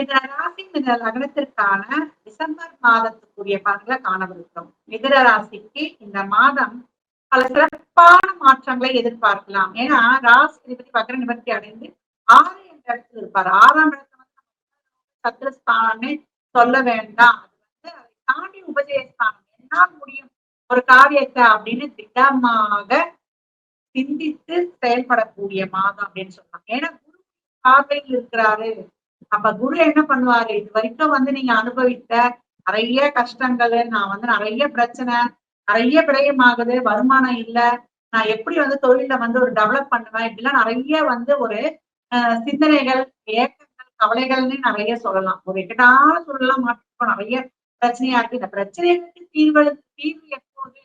இந்த லக்னத்திற்கான டிசம்பர் மாதத்துக்குரிய பலன்களை காணவிருக்கிறோம். மிதுன ராசிக்கு இந்த மாதம் பல சிறப்பான மாற்றங்களை எதிர்பார்க்கலாம். ஏன்னா ராசி அதிபதி வக்ர நிவர்த்தி அடைந்து ஆறு என்ற இடத்துல இருப்பார். ஆறாம் இடத்துல சத்ருஸ்தானம்னு சொல்ல வேண்டாம். அது வந்து அதை தாண்டி உபஜயஸ்தானம் என்னால் முடியும் ஒரு காரியத்தை அப்படின்னு திட்டமாக சிந்தித்து செயல்படக்கூடிய மாதம் அப்படின்னு சொல்லலாம். ஏன்னா குரு பார்வையில் இருக்கிறாரு. அப்ப குரு என்ன பண்ணுவாரு? இது வரைக்கும் வந்து நீங்க அனுபவித்த நிறைய கஷ்டங்கள் நான் வந்து நிறைய பிரச்சனை நிறைய விரயம் ஆகுது வருமானம் இல்ல. நான் எப்படி வந்து தொழில வந்து ஒரு டெவலப் பண்ணுவேன்? இப்படிலாம் நிறைய வந்து ஒரு அஹ், சிந்தனைகள் ஏக்கங்கள் கவலைகள்னு நிறைய சொல்லலாம். ஒரு இக்கட்டான சூழலாம் மாற்றிருக்கோம் நிறைய பிரச்சனையா இருக்கு. இந்த பிரச்சனைகளுக்கு தீர்வு தீர்வு எப்போது?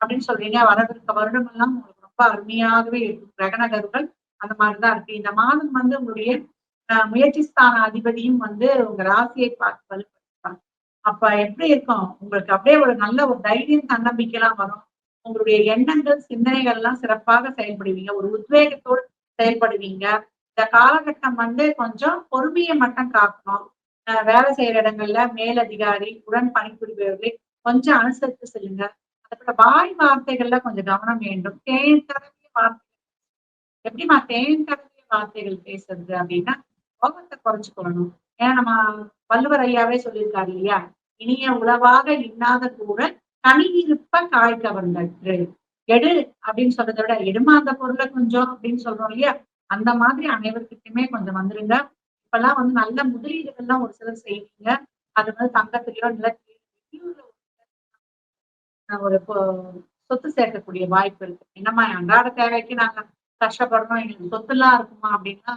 அப்படின்னு சொல்றீங்க. வரவிருக்க வருடம் எல்லாம் உங்களுக்கு ரொம்ப அருமையாகவே இருக்கும். கிரகணகர்கள் அந்த மாதிரிதான் இருக்கு. இந்த மாதம் வந்து உங்களுடைய முயற்சி ஸ்தான அதிபதியும் வந்து உங்க ராசியை பார்த்து வலுப்படுத்துவாங்க அப்ப எப்படி இருக்கும்? உங்களுக்கு அப்படியே ஒரு நல்ல ஒரு தைரியம் தன்னம்பிக்கைலாம் வரும். உங்களுடைய எண்ணங்கள் சிந்தனைகள் எல்லாம் சிறப்பாக செயல்படுவீங்க. ஒரு உத்வேகத்தோடு செயல்படுவீங்க. இந்த காலகட்டம் வந்து கொஞ்சம் பொறுமையை மட்டும் காக்கணும். வேலை செய்யற இடங்கள்ல மேலதிகாரி உடன் பணிபுரிபவர்களை கொஞ்சம் அனுசரித்து செல்லுங்க. அதுபோல வாய் வார்த்தைகள்ல கொஞ்சம் கவனம் வேண்டும். தேன் தடவிய வார்த்தைகள் எப்படிமா தேன் தடவிய வார்த்தைகள் பேசுறது அப்படின்னா கோபத்தை குறைச்சுக்கொள்ளணும் ஏன்னா நம்ம வள்ளுவர் ஐயாவே சொல்லியிருக்காரு இல்லையா? இனிய உளவாக இன்னாத கூட கனி இருப்ப காய் கவர்ந்தற்று எடு அப்படின்னு சொல்றதை விட எடுமா அந்த பொருளை கொஞ்சம் அப்படின்னு சொல்றோம் இல்லையா? அந்த மாதிரி அனைவருக்கிட்டுமே கொஞ்சம் வந்துருங்க. இப்பெல்லாம் வந்து நல்ல முதலீடுகள்லாம் ஒரு சிலர் செய்வீங்க. அது வந்து தங்கத்திலயோ நிலத்திலயோ ஒரு சொத்து சேர்க்கக்கூடிய வாய்ப்பு இருக்கு. என்னம்மா அன்றாட தேவைக்கு நாங்க கஷ்டப்படுறோம்? எங்களுக்கு சொத்து எல்லாம் இருக்குமா அப்படின்னா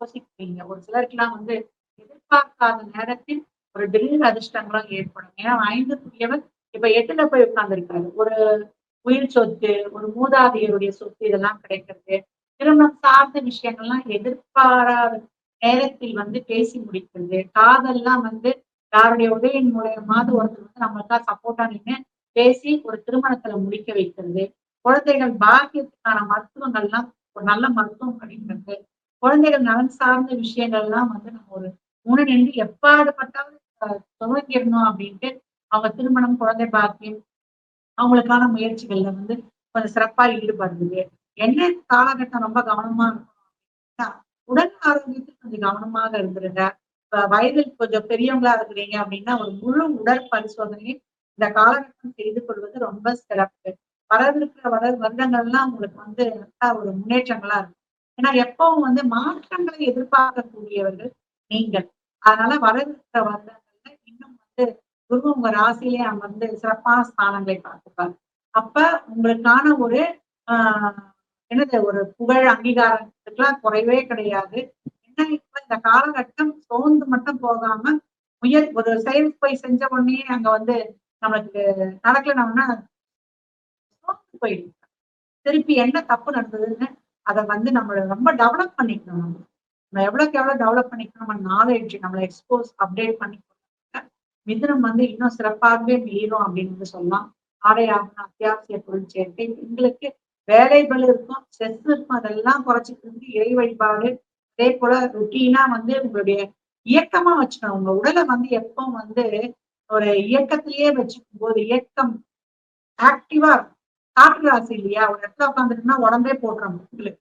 யோசிக்கிறீங்க ஒரு சிலருக்குலாம் வந்து எதிர்பார்க்காத நேரத்தில் ஒரு திடீர் அதிர்ஷ்டங்களும் ஏற்படும். ஏன்னா ஐந்துக்குரியவர் இப்ப எட்டுல போய் உட்கார்ந்துருக்காரு ஒரு உயிர் சொத்து ஒரு மூதாதையருடைய சொத்து இதெல்லாம் கிடைக்கிறது. திருமணம் சார்ந்த விஷயங்கள்லாம் எதிர்பாராத நேரத்தில் வந்து பேசி முடிக்கிறது. காதல்லாம் வந்து யாருடைய உதவியின் மூலயமாவது ஒருத்தர் வந்து நம்மளுக்காக சப்போர்ட்டா நின்று பேசி ஒரு திருமணத்துல முடிக்க வைக்கிறது. குழந்தைகள் பாக்கியத்துக்கான மருத்துவங்கள்லாம் ஒரு நல்ல மருத்துவம் கிடைக்கிறது குழந்தைகள் நலன் சார்ந்த விஷயங்கள்லாம் வந்து நம்ம ஒரு மூணு நின்று எப்பாடுபட்டாலும் துவங்கிடணும் அப்படின்ட்டு அவங்க திருமணம் குழந்தை பாக்கியம் அவங்களுக்கான முயற்சிகள்ல வந்து கொஞ்சம் சிறப்பா ஈடுபடுறது. என்ன காலகட்டம் ரொம்ப கவனமா இருக்கும் உடல் ஆரோக்கியத்துக்கு கொஞ்சம் கவனமாக இருந்துருங்க. வயதில் கொஞ்சம் பெரியவங்களா இருக்கிறீங்க அப்படின்னா ஒரு முழு உடல் பரிசோதனையை இந்த காலகட்டம் செய்து கொள்வது ரொம்ப சிறப்பு. வரவிருக்கிற வர வருடங்கள்லாம் உங்களுக்கு வந்து ஒரு முன்னேற்றங்களா இருக்கும். ஏன்னா எப்பவும் வந்து மாற்றங்களை எதிர்பார்க்கக்கூடியவர்கள் நீங்கள். அதனால வரவிருக்கிற வருடங்கள்ல இன்னும் வந்து குரு உங்க ராசியிலே அமர்ந்து சிறப்பான ஸ்தானங்களை பார்த்துப்பாரு. அப்ப உங்களுக்கான ஒரு ஆஹ் என்னது ஒரு புகழ் அங்கீகாரத்துக்குலாம் குறைவே கிடையாது. என்ன இப்ப இந்த காலகட்டம் சோர்ந்து மட்டும் போகாம முயல் ஒரு செயல் போய் செஞ்ச உடனே அங்க வந்து நம்மளுக்கு நடக்கலனோம்னா சோர்ந்து போயிடும் திருப்பி என்ன தப்பு நடந்ததுன்னு அதை வந்து நம்மள ரொம்ப டெவலப் பண்ணிக்கணும் நம்ம. நம்ம எவ்வளோ டெவலப் பண்ணிக்கணும் நம்ம நாலேஜ் நம்மளை எக்ஸ்போஸ் அப்டேட் பண்ணிக்கணும் மிதுனம் வந்து இன்னும் சிறப்பாகவே மீறும் அப்படின்னு சொல்லலாம். ஆடை ஆகணும் அத்தியாவசிய பொருள் சேர்க்கை எங்களுக்கு வேலைகள் இருக்கும் ஸ்ட்ரெஸ் இருக்கும் அதெல்லாம் குறைச்சிக்கிறதுக்கு இறை வழிபாடு அதே போல ருட்டீனா வந்து உங்களுடைய இயக்கமா வச்சுக்கணும். உங்க உடலை வந்து எப்போ வந்து ஒரு இயக்கத்திலேயே வச்சுக்கும் போது இயக்கம் ஆக்டிவா காற்று ராசி இல்லையா? ஒரு இடத்துல உட்காந்துட்டுனா உடம்பே போடுறோம் உங்களுக்கு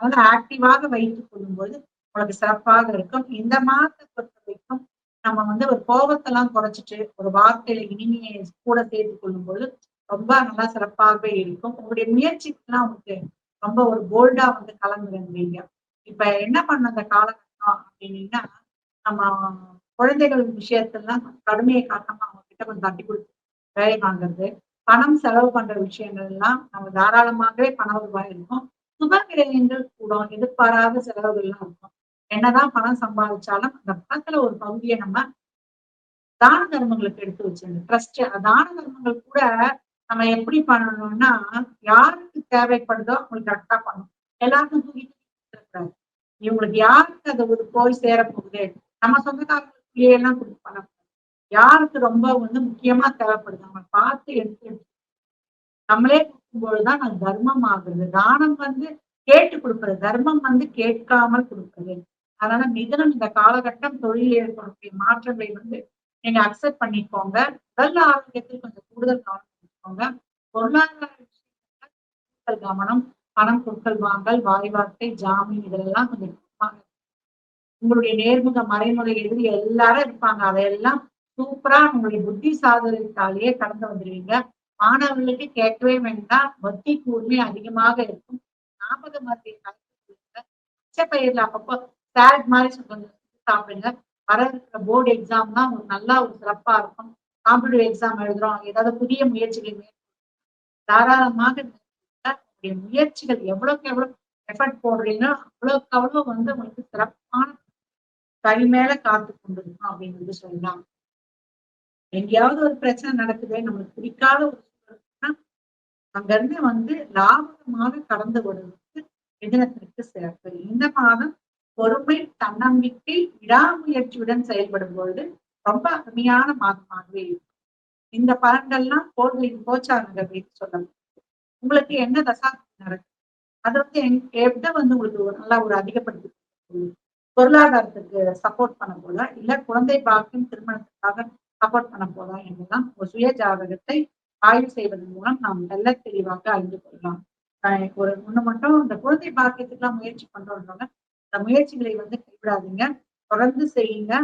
அதனால ஆக்டிவாக வைத்துக் கொள்ளும்போது உங்களுக்கு சிறப்பாக இருக்கும். இந்த மாதத்தை பொறுத்த வரைக்கும் நம்ம வந்து ஒரு கோபத்தெல்லாம் குறைச்சிட்டு ஒரு வார்த்தையில இனிமையை கூட சேர்த்து கொள்ளும்போது ரொம்ப நல்லா சிறப்பாகவே இருக்கும். உங்களுடைய முயற்சிக்கெல்லாம் உங்களுக்கு ரொம்ப ஒரு போல்டா வந்து கலந்துருந்தீங்க இப்ப என்ன பண்ண அந்த காலகட்டம் அப்படின்னீங்கன்னா நம்ம குழந்தைகள் விஷயத்தெல்லாம் கடுமையை காட்டாம அவங்க கிட்ட கொஞ்சம் தட்டி கொடுத்து வேலை வாங்குறது பணம் செலவு பண்ற விஷயங்கள் எல்லாம் நம்ம தாராளமாகவே பண ரூபாய் இருக்கும். சுப விரயங்கள் கூடும் எதிர்பாராத செலவுகள் எல்லாம் இருக்கும். என்னதான் பணம் சம்பாதிச்சாலும் அந்த பணத்துல ஒரு பகுதியை நம்ம தான தர்மங்களுக்கு எடுத்து வச்சிருந்தோம் ட்ரஸ்ட் தான தர்மங்கள் கூட நம்ம எப்படி பண்ணணும்னா யாருக்கு தேவைப்படுதோ அவங்களுக்கு கரெக்டா பண்ணணும். எல்லாருக்கும் தூக்கி தூக்கி இவங்களுக்கு யாருக்கு அது ஒரு போய் சேரப்போகுது? நம்ம சொந்தக்காரங்களுக்குள்ளேயே எல்லாம் கொடுத்து பண்ணணும் யாருக்கு ரொம்ப வந்து முக்கியமா தேவைப்படுது? அவங்க பார்த்து எடுத்து நம்மளே கொடுக்கும்போதுதான் நான் தர்மம் ஆகுறது தானம் வந்து கேட்டு கொடுப்பது. தர்மம் வந்து கேட்காமல் கொடுப்பது. அதனால மிதனம் இந்த காலகட்டம் தொழில் ஏற்படக்கூடிய மாற்றங்களை வந்து நீங்க அக்செப்ட் பண்ணிக்கோங்க. உடல் ஆரோக்கியத்தில் கொஞ்சம் கூடுதல் கவனம் எடுத்துக்கோங்க பொருளாதார கவனம் பணம் கொடுக்கல் வாங்கல் வாய்வார்த்தை ஜாமீன் இதெல்லாம் கொஞ்சம் உங்களுடைய நேர்முக மறைமுறை எதிரி எல்லாரும் இருப்பாங்க. அதையெல்லாம் சூப்பரா உங்களுடைய புத்தி சாதனத்தாலேயே கடந்து வந்துடுவீங்க மாணவர்களுக்கு கேட்கவே வேண்டாம். வட்டி கூர்மை அதிகமாக இருக்கும். ஞாபக மத்திய பச்சை பயிர்ல அப்பப்போ சேலட் மாதிரி சொல்லுங்க. சாப்பிடுங்க. வர இருக்கிற போர்டு எக்ஸாம்னா உங்களுக்கு நல்லா ஒரு சிறப்பா இருக்கும். காம்படிட்டிவ் எக்ஸாம் எழுதுறோம். ஏதாவது புதிய முயற்சிகள் தாராளமாக உங்களுடைய முயற்சிகள் எவ்வளவுக்கு எவ்வளவு எஃபர்ட் போடுறீங்களோ அவ்வளவுக்கு அவ்வளவு வந்து உங்களுக்கு சிறப்பான கை மேல காத்து கொண்டிருக்கும் அப்படிங்கிறது சொல்லலாம். எங்கேயாவது ஒரு பிரச்சனை நடக்குது நம்மளுக்கு பிடிக்காத ஒரு சூழல்னா அங்க இருந்து வந்து லாபகமாக கடந்து வருவதற்கு மிதனத்திற்கு சிறப்பு. இந்த மாதம் பொறுமை தன்னம்பிக்கை விடாமுயற்சியுடன் செயல்படும் பொழுது ரொம்ப அருமையான மாதமாகவே இருக்கும். இந்த பலன்கள்லாம் கோள்களின் கோச்சாரங்கள் அப்படின்னு சொல்லலாம் உங்களுக்கு என்ன தசா நடக்கும் அதை வந்து எந்த வந்து உங்களுக்கு ஒரு நல்லா ஒரு அதிகப்படுத்தி பொருளாதாரத்துக்கு சப்போர்ட் பண்ண போல இல்ல குழந்தை பாக்கியம் திருமணத்துக்காக சப்போர்ட் பண்ண போதா என்றுதான் ஒரு சுய ஜாதகத்தை ஆய்வு செய்வதன் மூலம் நாம் நல்ல தெளிவாக அறிந்து கொள்ளலாம். ஒரு ஒண்ணு மட்டும் இந்த குழந்தை பாக்கியத்துக்குலாம் முயற்சி பண்றோம்ன்றவங்க இந்த முயற்சிகளை வந்து கைவிடாதீங்க. தொடர்ந்து செய்யுங்க.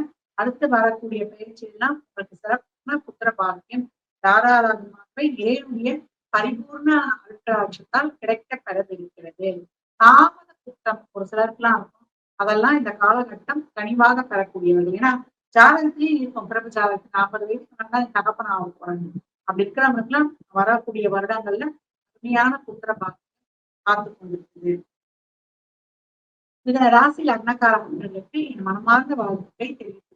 அடுத்து வரக்கூடிய பயிற்சியெல்லாம் உங்களுக்கு சிறப்பான புத்திர பாக்கியம் தாராளமாகவே ஏழுடைய பரிபூர்ண அழுத்தாட்சத்தால் கிடைக்க பெறவிருக்கிறது. தாமத குற்றம் ஒரு சிலருக்குலாம் இருக்கும். அதெல்லாம் இந்த காலகட்டம் கனிவாக பெறக்கூடியவர்கள் ஏன்னா ஜாதகத்திலேயே இருக்கும் பிறப்பு ஜாதகத்துக்கு நாற்பது வயசு தான் தகப்பன ஆக போறாங்க. அப்படி இருக்கிறவங்களுக்கு எல்லாம் வரக்கூடிய வருடங்கள்ல அருமையான புத்திர பாக்கியம் காத்து கொண்டிருக்குது. இதுல ராசி லக்னக்காரர்களுக்கு என் மனமார்ந்த வாழ்க்கை தெரிவித்து